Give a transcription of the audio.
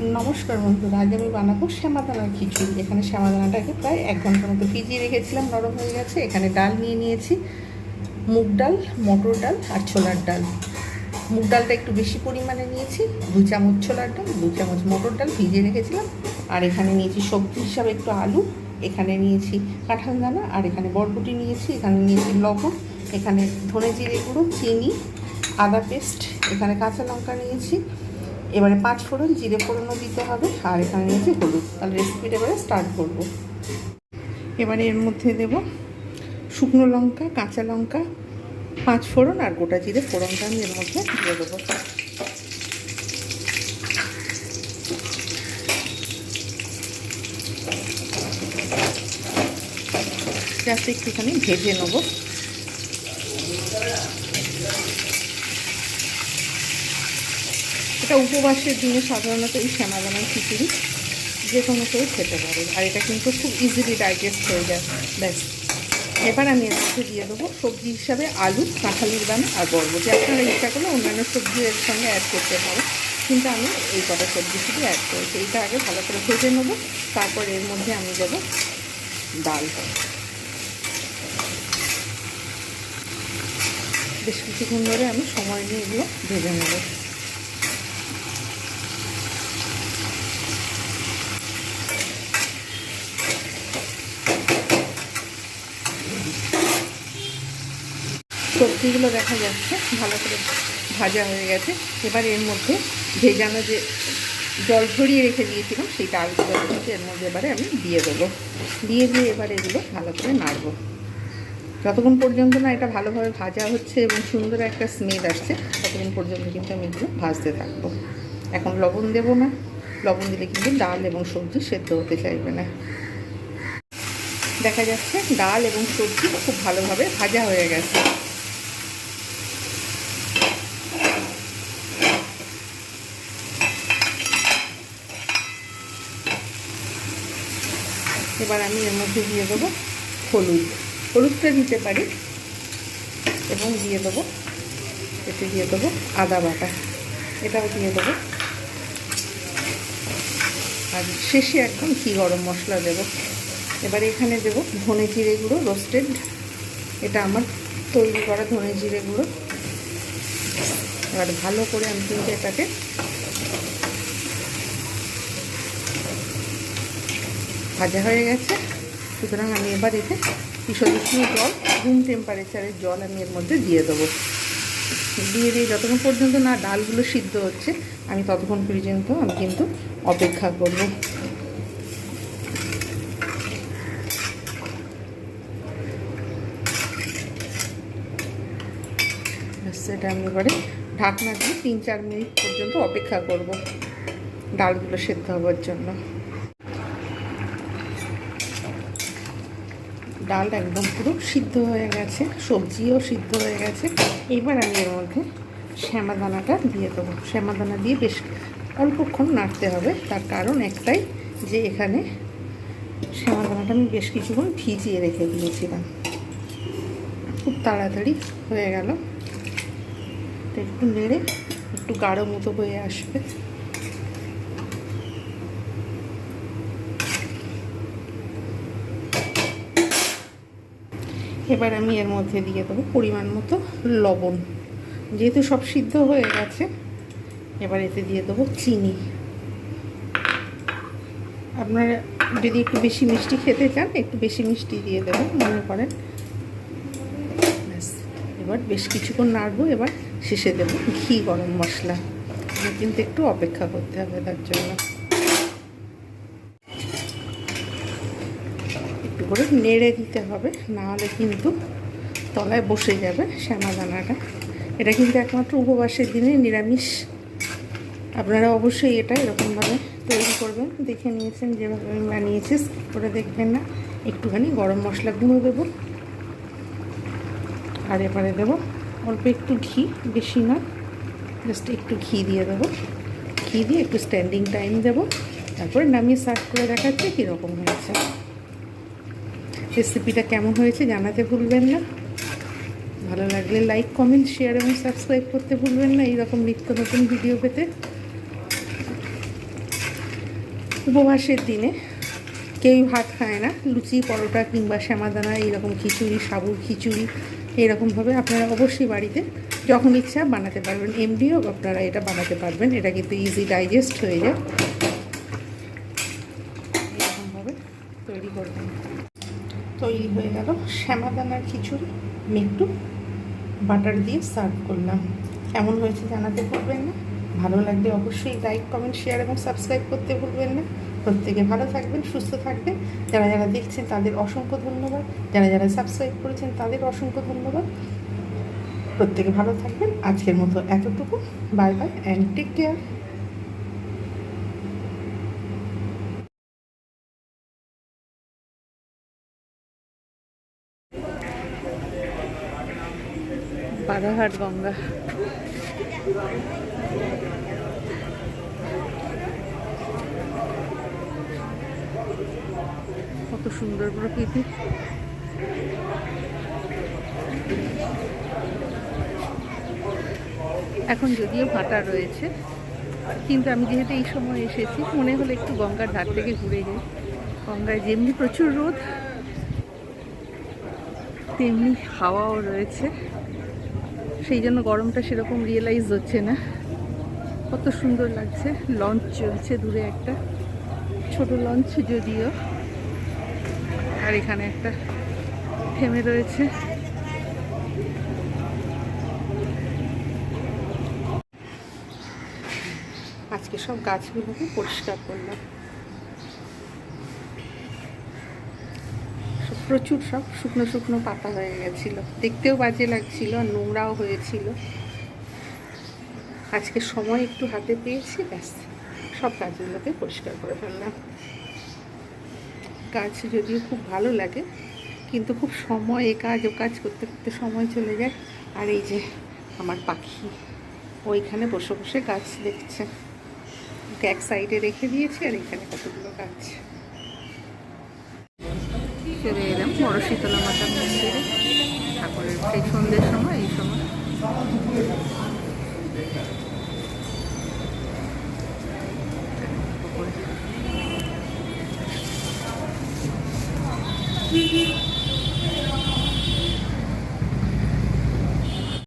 নমস্কার বন্ধুরা আজ আমি বানাবো শ্যামাদানার খিচুড়ি। এখানে শ্যামাদানাটাকে প্রায় এক ঘণ্টার মতো ভিজিয়ে রেখেছিলাম, নরম হয়ে গেছে। এখানে ডাল নিয়ে নিয়েছি, মুগ ডাল, মটর ডাল আর ছোলার ডাল। মুগ ডালটা একটু বেশি পরিমাণে নিয়েছি, দু চামচ ছোলার ডাল, দু চামচ মটর ডাল ভিজিয়ে রেখেছিলাম। আর এখানে নিয়েছি সবজি হিসাবে একটু আলু, এখানে নিয়েছি কাঁঠাল দানা আর এখানে বরবটি নিয়েছি, এখানে নিয়েছি লবণ, এখানে ধনে জিরে গুঁড়ো, চিনি, আদা পেস্ট, এখানে কাঁচা লঙ্কা নিয়েছি। এবারে পাঁচ ফোড়ন জিরে ফোড়নও দিতে হবে, আর এখানে নিয়েছি হলুদ। তাহলে রেসিপিটা এবারে স্টার্ট করব। এবারে এর মধ্যে দেব শুকনো লঙ্কা, কাঁচা লঙ্কা, পাঁচ ফোড়ন আর গোটা জিরে ফোড়নটা আমি এর মধ্যে দিয়ে দেবো। জাস্ট একটুখানি ভেজে নেব। এটা উপবাসের দিনে সাধারণত এই শ্যামা শ্যামাদানার খিচুড়ি যে কোনো কেউ খেতে পারে। আর এটা কিন্তু খুব ইজিলি ডাইজেস্ট হয়ে যায়। ব্যাস। এবার আমি এর দিয়ে দেবো সবজি হিসাবে আলু, কাঁঠালির দানা আর বরবটি। আপনারা ইচ্ছা করলে অন্যান্য সবজি এর সঙ্গে অ্যাড করতে পারো কিন্তু আমি এই কটা সবজি শুধু অ্যাড করেছি। এইটা আগে ভালো করে ভেজে নেব। তারপর এর মধ্যে আমি দেবো ডাল বেশ কিছুক্ষণ ধরে আমি সময় নিয়ে এগুলো ভেজে নেব। সবজিগুলো দেখা যাচ্ছে, ভালো করে ভাজা হয়ে গেছে। এবার এর মধ্যে ভেজানো যে জল ঝরিয়ে রেখে দিয়েছিলাম সেই ডালগুলো এর মধ্যে এবারে আমি দিয়ে দেবো। দিয়ে দিয়ে এবার এগুলো ভালো করে নাড়বো। যতক্ষণ পর্যন্ত না এটা ভালোভাবে ভাজা হচ্ছে এবং সুন্দর একটা স্মেল আসছে ততক্ষণ পর্যন্ত কিন্তু আমি এগুলো ভাজতে থাকব। এখন লবণ দেবো না। লবণ দিলে কিন্তু ডাল এবং সবজি সেদ্ধ হতে চাইবে না। দেখা যাচ্ছে ডাল এবং সবজি খুব ভালোভাবে ভাজা হয়ে গেছে। এবার আমি এর মধ্যে দিয়ে দেবো হলুদ। হলুদটা দিতে পারি। এবং দিয়ে দেবো, এতে দিয়ে দেবো আদা বাটা। এটাও দিয়ে দেবো। আর শেষে একদম ঘি গরম মশলা দেবো। এবার এখানে দেবো ধনে জিরে গুঁড়ো, রোস্টেড। এটা আমার তৈরি করা ধনে জিরে গুঁড়ো। এবার ভালো করে আমি কিন্তু এটাকে ভাজা হয়ে গেছে। সুতরাং আমি এবার এতে বিষদুষ্ণ জল রুম টেম্পারেচারের জল আমি এর মধ্যে দিয়ে দেবো। দিয়ে দিয়ে যতক্ষণ পর্যন্ত না ডালগুলো সিদ্ধ হচ্ছে, আমি ততক্ষণ পর্যন্ত আমি কিন্তু অপেক্ষা করব। সেটা আমি এবারে ঢাকনা দিয়ে তিন চার মিনিট পর্যন্ত অপেক্ষা করব, ডালগুলো সেদ্ধ হওয়ার জন্য। ডাল একদম পুরো সিদ্ধ হয়ে গেছে, সবজিও সিদ্ধ হয়ে গেছে। এবার আমি এর মধ্যে শ্যামাদানাটা দিয়ে দেবো। শ্যামাদানা দিয়ে বেশ অল্পক্ষণ নাড়তে হবে, তার কারণ একটাই যে এখানে শ্যামাদানাটা আমি বেশ কিছুক্ষণ ভিজিয়ে রেখে দিয়েছিলাম। খুব তাড়াতাড়ি হয়ে গেল। একটু নেড়ে একটু গাঢ় মতো হয়ে আসবে। এবার আমি এর মধ্যে দিয়ে দেবো পরিমাণ মতো লবণ। যেহেতু সব সিদ্ধ হয়ে গেছে, এবার এতে দিয়ে দেবো চিনি। আপনারা যদি একটু বেশি মিষ্টি খেতে চান, একটু বেশি মিষ্টি দিয়ে দেবেন মনে করেন। এবার বেশ কিছুক্ষণ নাড়বো, এবার শেষে দেবো ঘি গরম মশলা। কিন্তু একটু অপেক্ষা করতে হবে, তার জন্য। করে নেড়ে দিতে হবে, নাহলে কিন্তু তলায় বসে যাবে শ্যামাদানাটা। এটা কিন্তু একমাত্র উপবাসের দিনে নিরামিষ। আপনারা অবশ্যই এটা এরকমভাবে তৈরি করবেন। দেখে নিয়েছেন যেভাবে আমি বানিয়েছি করে দেখবেন না। একটুখানি গরম মশলা গুঁড়ো দেবো। আর এবারে দেবো অল্প একটু ঘি, বেশি না জাস্ট একটু ঘি দিয়ে দেবো। ঘি দিয়ে একটু স্ট্যান্ডিং টাইম দেবো। তারপরে নামিয়ে সার্ভ করে দেখাচ্ছে কীরকম হয়েছে। রেসিপিটা কেমন হয়েছে জানাতে ভুলবেন না। ভালো লাগলে লাইক কমেন্ট শেয়ার এবং সাবস্ক্রাইব করতে ভুলবেন না, এইরকম নিত্য নতুন ভিডিও পেতে। উপবাসের দিনে কেউই ভাত খায় না, লুচি, পরোটা কিংবা শ্যামাদানা, এইরকম খিচুড়ি, সাবুর খিচুড়ি এরকমভাবে আপনারা অবশ্যই বাড়িতে যখন ইচ্ছা বানাতে পারবেন। এমডিও আপনারা এটা বানাতে পারবেন, এটা কিন্তু ইজি ডাইজেস্ট হয়ে যায়। এরকমভাবে তৈরি করবেন তৈরি হয়ে গেল। শ্যামাদানার খিচুড়ি আমি একটু বাটার দিয়ে সার্ভ করলাম। কেমন হয়েছে জানাতে ভুলবেন না। ভালো লাগলে অবশ্যই লাইক, কমেন্ট, শেয়ার এবং সাবস্ক্রাইব করতে ভুলবেন না। প্রত্যেকে ভালো থাকবেন, সুস্থ থাকবেন। যারা যারা দেখছেন তাদের অসংখ্য ধন্যবাদ। যারা যারা সাবস্ক্রাইব করেছেন তাদের অসংখ্য ধন্যবাদ। প্রত্যেকে ভালো থাকবেন। আজকের মতো এতটুকু। Bye bye and take care Badhaghat Ganga. কত সুন্দর প্রকৃতি এখন যদিও ভাটা রয়েছে, কিন্তু আমি যেহেতু এই সময় এসেছি, মনে হলো একটু গঙ্গার ধার থেকে ঘুরে যাই গঙ্গায় যেমনি প্রচুর রোদ, তেমনি হাওয়াও রয়েছে। সেই জন্য গরমটা সেরকম রিয়েলাইজ হচ্ছে না। কত সুন্দর লাগছে। লঞ্চ চলছে দূরে একটা। ছোট লঞ্চ যদিও। আর এখানে একটা থেমে রয়েছে। আজকে সব গাছগুলোকে পরিষ্কার করলাম। প্রচুর সব শুকনো শুকনো পাতা হয়ে গেছিল। দেখতেও বাজে লাগছিল আর নোংরাও হয়েছিল। আজকে সময় একটু হাতে পেয়েছি, ব্যাস। সব গাছগুলোকে পরিষ্কার করে ফেললাম। গাছ যদিও খুব ভালো লাগে, কিন্তু খুব সময়, এ কাজ, ও কাজ করতে করতে সময় চলে যায়। আর এই যে আমার পাখি ওইখানে বসে বসে গাছ দেখছে। এক সাইডে রেখে দিয়েছি, আর এখানে কতগুলো গাছ। চলে এলাম বড় শীতলা মাতার মন্দিরে ঠাকুরের সেই সন্ধ্যের সময় এই সময়।